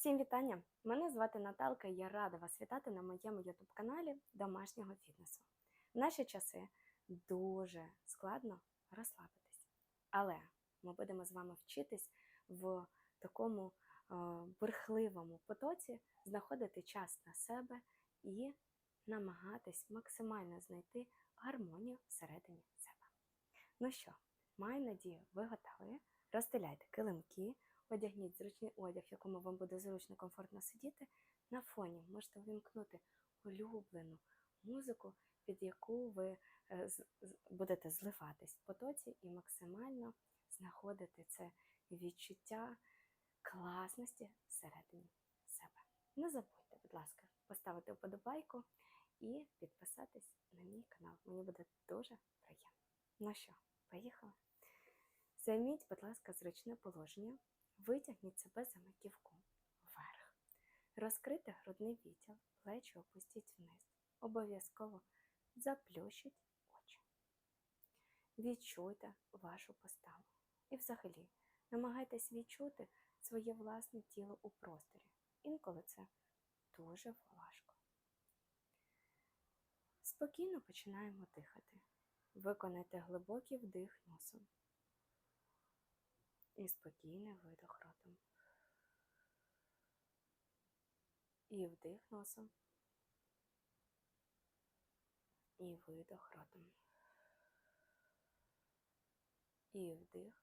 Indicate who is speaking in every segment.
Speaker 1: Всім вітання! Мене звати Наталка і я рада вас вітати на моєму ютуб-каналі домашнього фітнесу. В наші часи дуже складно розслабитись, але ми будемо з вами вчитись в такому е, бурхливому потоці знаходити час на себе і намагатись максимально знайти гармонію всередині себе. Ну що, маю надію, ви готові? Розстеляйте килимки, одягніть зручний одяг, в якому вам буде зручно комфортно сидіти. На фоні можете вимкнути улюблену музику, під яку ви е, будете зливатись в потоці і максимально знаходити це відчуття класності всередині себе. Не забудьте, будь ласка, поставити вподобайку і підписатись на мій канал. Мені буде дуже приємно. Ну що, поїхали? Займіть, будь ласка, зручне положення, витягніть себе за маківку вверх. Розкрити грудний відділ, плечі опустіть вниз. Обов'язково заплющіть очі. Відчуйте вашу поставу. І взагалі намагайтесь відчути своє власне тіло у просторі. Інколи це дуже важко. Спокійно починаємо дихати. Виконайте глибокий вдих носом і спокійний видох ротом. І вдих носом. І видох ротом. І вдих.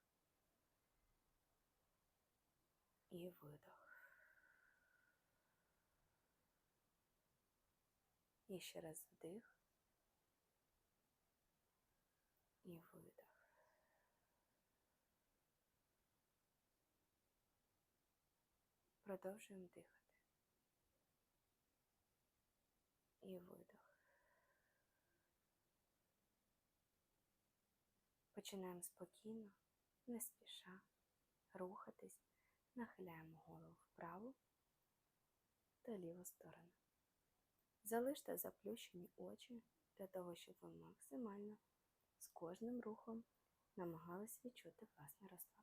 Speaker 1: І видох. І ще раз вдих. І видох. Продовжуємо дихати. І видох. Починаємо спокійно, не спіша, рухатись, нахиляємо голову вправо та ліву сторону. Залиште заплющені очі для того, щоб ви максимально з кожним рухом намагались відчути власне розслаблення.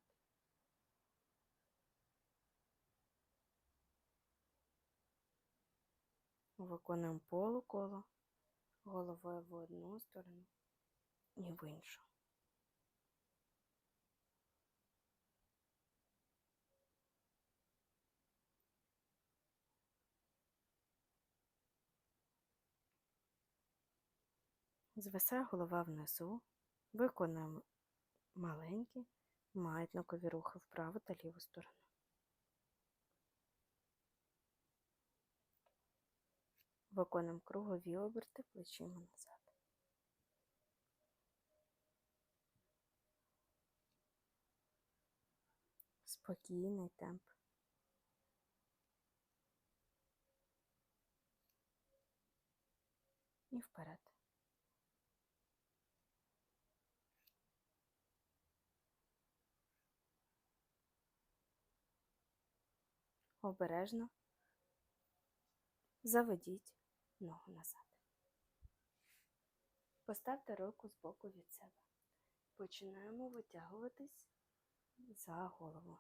Speaker 1: Виконуємо полуколо головою в одну сторону і в іншу. Звисає голова внизу, виконуємо маленькі маятникові рухи в праву та ліву сторону. Виконуємо кругові оберти плечима назад. Спокійний темп. І вперед. Обережно заведіть ногу назад. Поставте руку з боку від себе. Починаємо витягуватись за голову.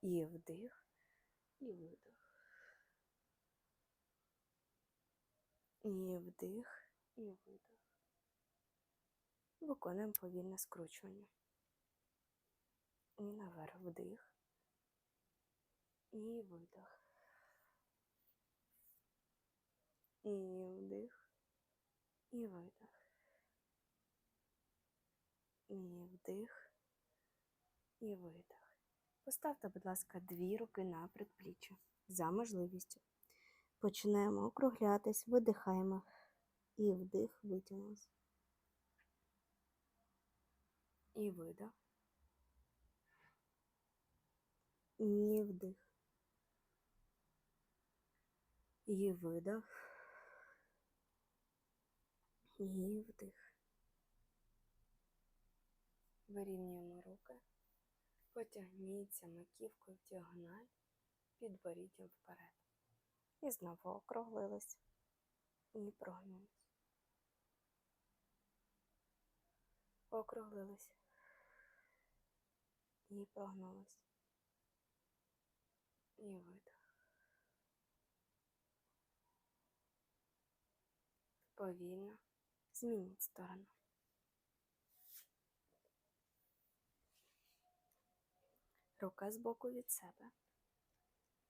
Speaker 1: І вдих, і видих. І вдих, і видих. Виконуємо повільне скручування. І наверх вдих. І видих. І вдих. І видих. І вдих. І видих. Поставте, будь ласка, дві руки на предпліччя за можливістю. Починаємо округлятись, видихаємо. І вдих, витягнулися. І видих. І вдих. І видих. І вдих. Вирівнюємо руки. Потягніться маківкою в діагональ, підборіддям вперед. І знову округлились. І прогнулись. Округлились. І прогнулись. І видох. Повільно змініть сторону. Рука збоку від себе.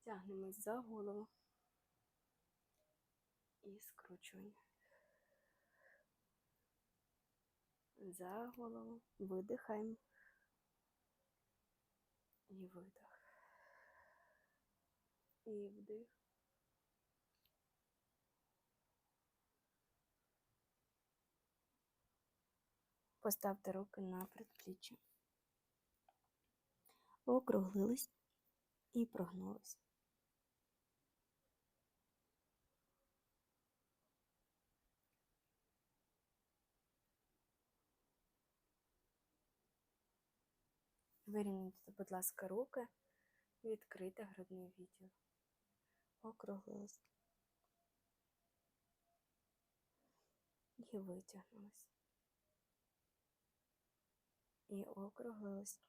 Speaker 1: Тягнемось за голову. І скручуємо. За голову. Видихаємо. І видох. І вдих. Поставте руки на предпліччя. Округлились і прогнулись. Вирівняйте, будь ласка, руки, відкрийте грудний відділ. Округлились. І витягнулись. І округлились.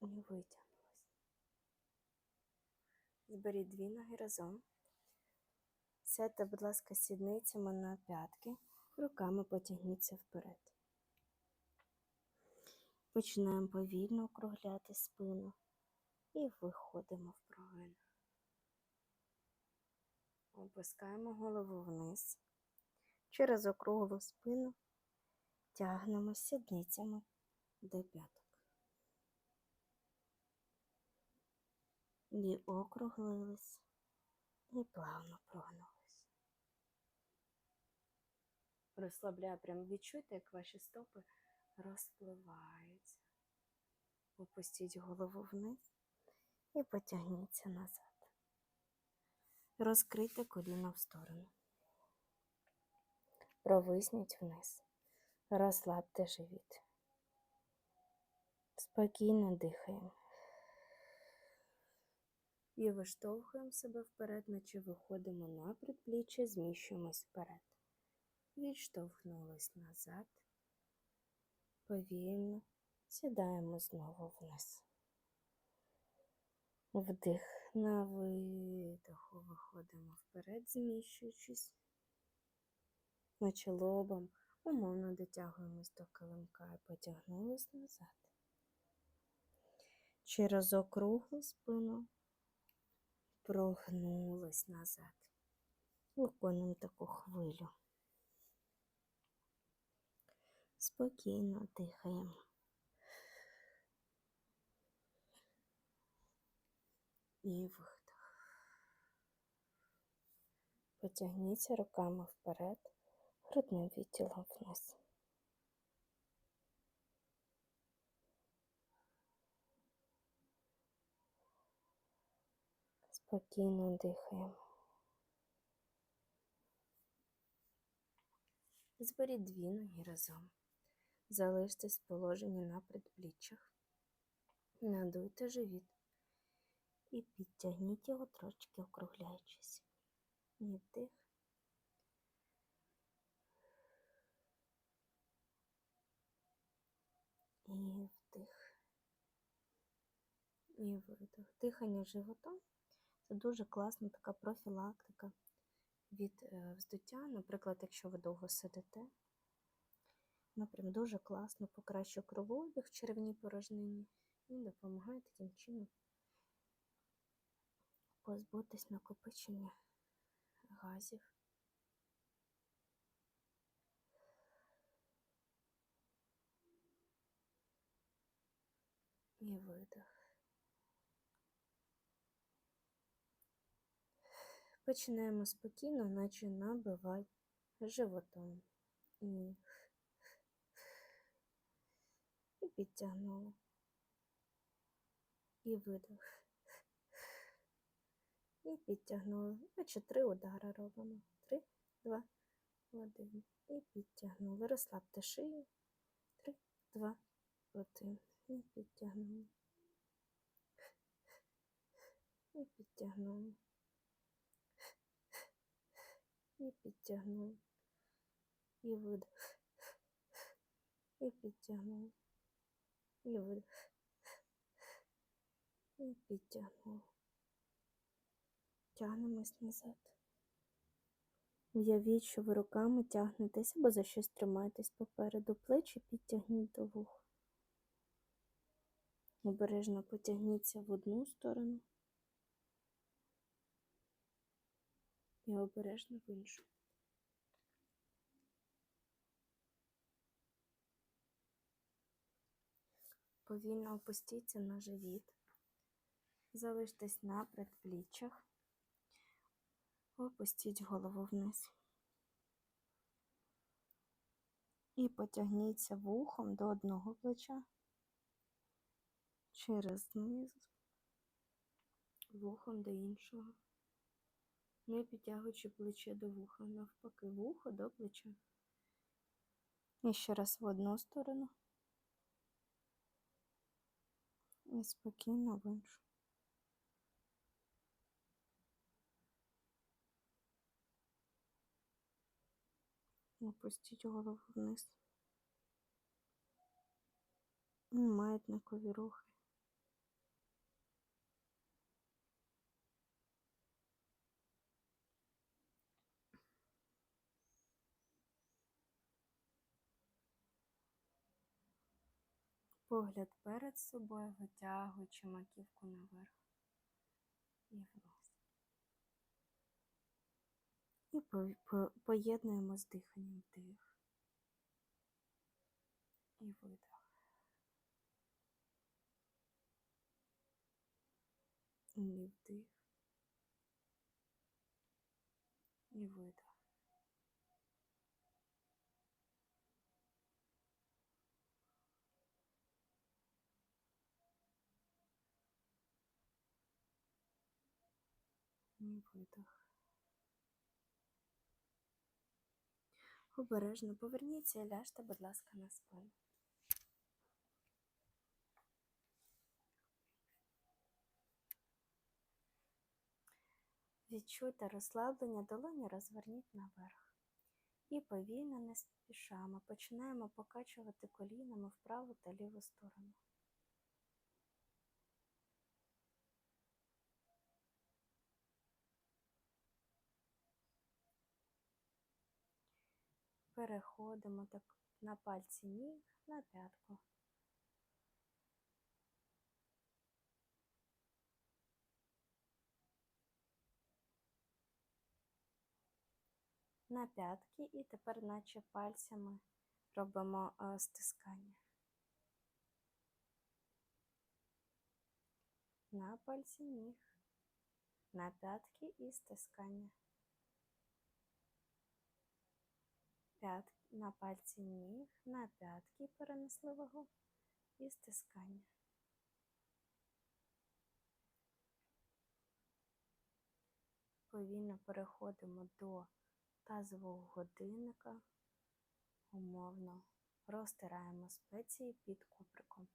Speaker 1: І витягнулись. Зберіть дві ноги разом. Сядьте, будь ласка, сідницями на п'ятки, руками потягніться вперед. Починаємо повільно округляти спину і виходимо в прогин. Опускаємо голову вниз. Через округлу спину тягнемо сідницями до п'яток. І округлились, і плавно прогнулись. Розслабляю, прям відчуйте, як ваші стопи розпливаються. Опустіть голову вниз і потягніться назад. Розкрийте коліно в сторону. Провисніть вниз. Розслабте живіт. Спокійно дихаємо. І виштовхуємо себе вперед, наче виходимо на предпліччя, зміщуємось вперед. Відштовхнулись назад. Повільно сідаємо знову вниз. Вдих на видоху виходимо вперед, зміщуючись, наче лобом, умовно дотягуємось до килимка і потягнулись назад. Через округлу спину прогнулись назад. Виконуємо таку хвилю. Спокійно дихаємо. І видох. Потягніться руками вперед, грудним відділом вниз. Спокійно дихаємо. Зберіть дві ноги разом. Залиштесь в на предпліччях. Надуйте живіт і підтягніть його трошки округляючись. І І вдих. І видих. Дихання животом це дуже класна така профілактика від е, вздуття. Наприклад, якщо ви довго сидите, вона прям дуже класно покращує кровообіг в черевній порожнині і допомагає таким чином позбутись накопичення газів. І видих. Починаємо спокійно, наче набивати животом. І, і підтягнули. І видих. І підтягнули. Наче три удари робимо. Три, два, один. І підтягнули. Розслабте шию. Три, два, один. І підтягнули. І підтягнули. І підтягнули. І видих. І підтягнули. І видих. І підтягнули. Тягнемось назад. Уявіть, що ви руками тягнетесь або за щось тримаєтесь попереду плечі, підтягніть до вух. Обережно потягніться в одну сторону і обережно в іншу. Повільно опустіться на живіт. Залиштесь на предпліччях. Опустіть голову вниз. І потягніться вухом до одного плеча. Через низ, вухом до іншого. Не підтягуючи плече до вуха, навпаки, вухо до плеча. І ще раз в одну сторону. І спокійно в іншу. Опустіть голову вниз. Маятникові рухи. Погляд перед собою, витягуючи маківку наверх і вниз. І по- по- поєднуємо з диханням вдих і видих. І вдих і видих. І видих. Обережно поверніться і ляжте, будь ласка, на спину. Відчуйте розслаблення, долоні розверніть наверх. І повільно, не спішаємо, починаємо покачувати колінами в праву та ліву сторону. Переходимо так на пальці ніг на п'ятку. На п'ятки і тепер наче пальцями робимо е, стискання. На пальці ніг, на п'ятки і стискання. П'ят... На пальці ніг, на п'ятки перенесли і стискання. Повільно переходимо до тазового годинника, умовно розтираємо спеції під куприком.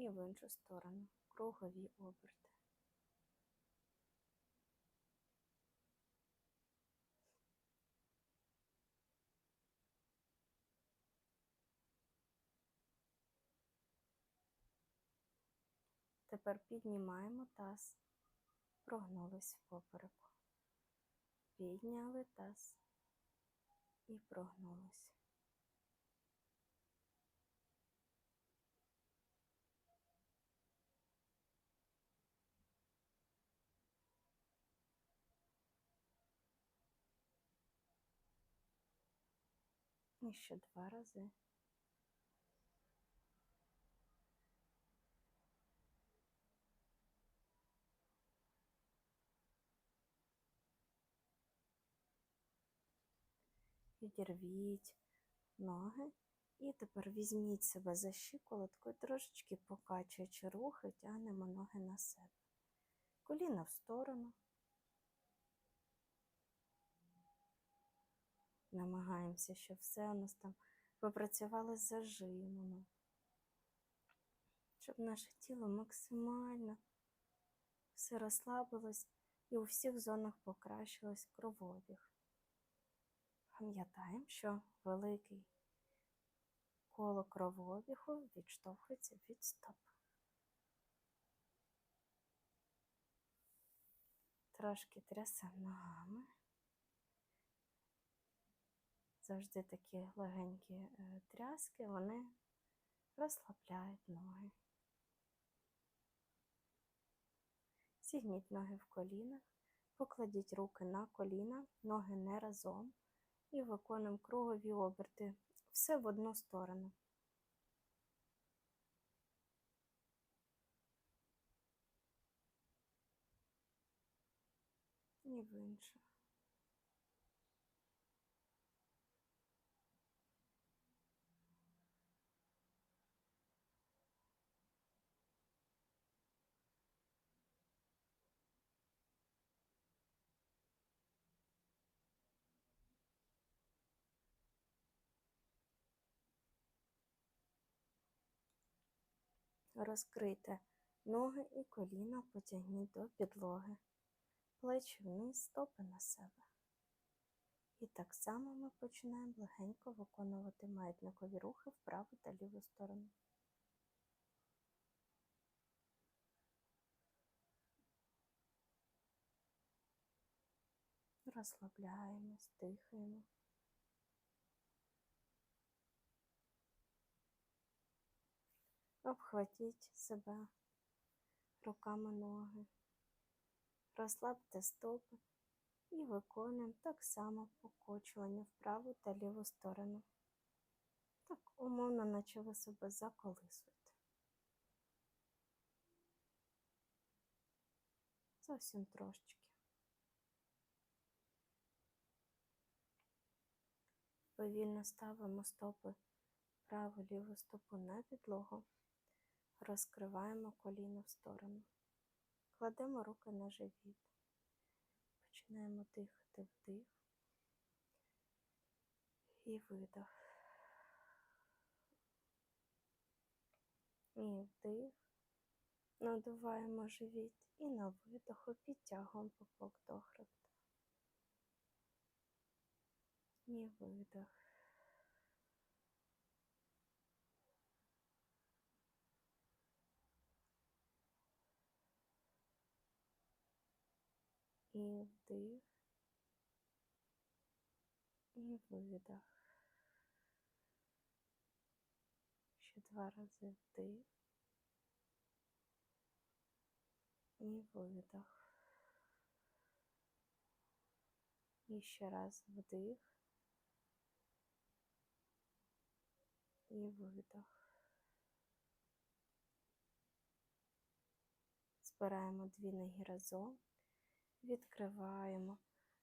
Speaker 1: І в іншу сторону кругові оберти. Тепер піднімаємо таз, прогнулись в попереку. Підняли таз і прогнулись. І ще два рази. Відірвіть ноги. І тепер візьміть себе за щиколотку і трошечки покачуючи рухи, тягнемо ноги на себе. Коліна в сторону. Намагаємося, щоб все у нас там попрацювало з зажимами, щоб наше тіло максимально все розслабилось і у всіх зонах покращилось кровообіг. Пам'ятаємо, що великий коло кровообігу відштовхується від стоп. Трошки трясемо ногами. Завжди такі легенькі е, тряски, вони розслабляють ноги. Зігніть ноги в колінах, покладіть руки на коліна, ноги не разом і виконуємо кругові оберти. Все в одну сторону. І в іншу. Розкрийте ноги і коліна потягніть до підлоги, плечі вниз, стопи на себе. І так само ми починаємо легенько виконувати маятникові рухи в праву та ліву сторону. Розслабляємось, дихаємо. Обхватіть себе руками ноги, розслабте стопи і виконуємо так само покочування в праву та ліву сторону. Так, умовно, наче ви себе заколисуєте. Зовсім трошечки. Повільно ставимо стопи праву ліву стопу на підлогу, розкриваємо коліно в сторону, кладемо руки на живіт, починаємо дихати вдих і видох. І вдих, надуваємо живіт і на видоху підтягуємо пупок до хребта. І видох. І вдих, і видох. Ще два рази вдих і видох. І ще раз вдих і видох. Збираємо дві ноги разом, відкриваємо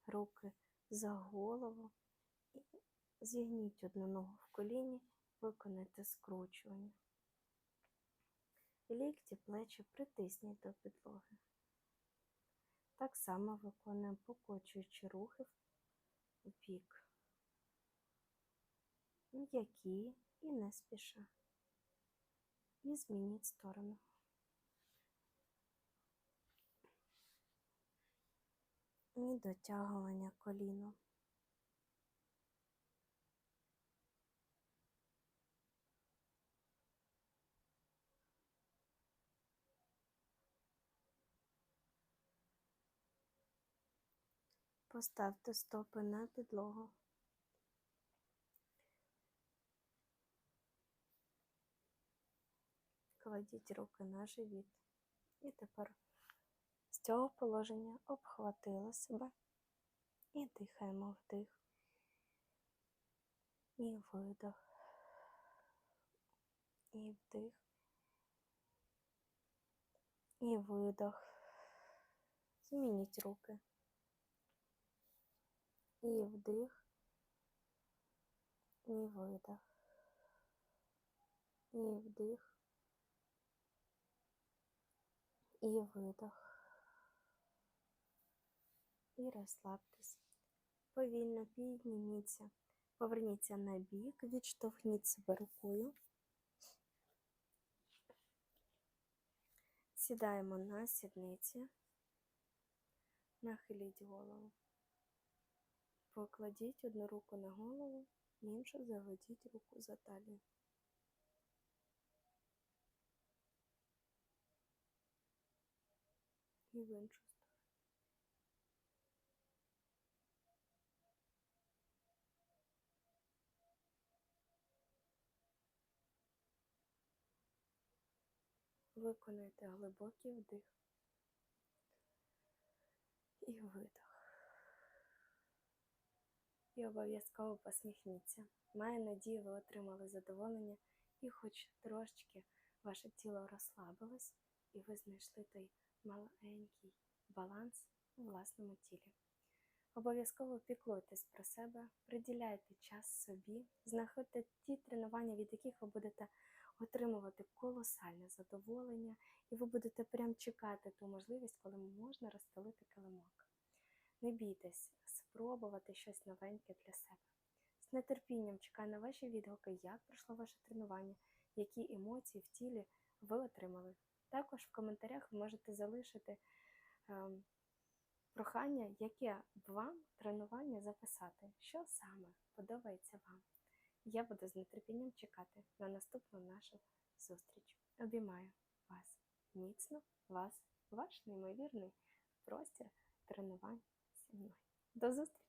Speaker 1: руки за голову і зігніть одну ногу в коліні, виконайте скручування. Лікті плечі притисніть до підлоги. Так само виконуємо покочуючи рухи в бік. М'які і не спіша. І змініть сторону. І дотягування коліном. Поставте стопи на підлогу. Кладіть руки на живіт. І тепер цього положення обхватили себе і дихаємо вдих. І видох. І вдих. І видох. Змініть руки. І вдих. І видох. І вдих. І видох. І розслабтесь. Повільно підніміться. Поверніться на бік, відштовхніть себе рукою. Сідаємо на сідниці. Нахиліть голову. Покладіть одну руку на голову, іншу заведіть руку за талію. І в іншу Виконуйте глибокий вдих і видох. І обов'язково посміхніться. Маю надію, ви отримали задоволення і хоч трошечки ваше тіло розслабилось, і ви знайшли той маленький баланс у власному тілі. Обов'язково піклуйтесь про себе, приділяйте час собі, знаходьте ті тренування, від яких ви будете отримувати колосальне задоволення, і ви будете прям чекати ту можливість, коли можна розстелити килимок. Не бійтесь спробувати щось новеньке для себе. З нетерпінням чекаю на ваші відгуки, як пройшло ваше тренування, які емоції в тілі ви отримали. Також в коментарях ви можете залишити ем, прохання, яке б вам тренування записати, що саме подобається вам. Я буду з нетерпінням чекати на наступну нашу зустріч. Обіймаю вас міцно, вас, ваш неймовірний простір тренувань зі мною. До зустрічі!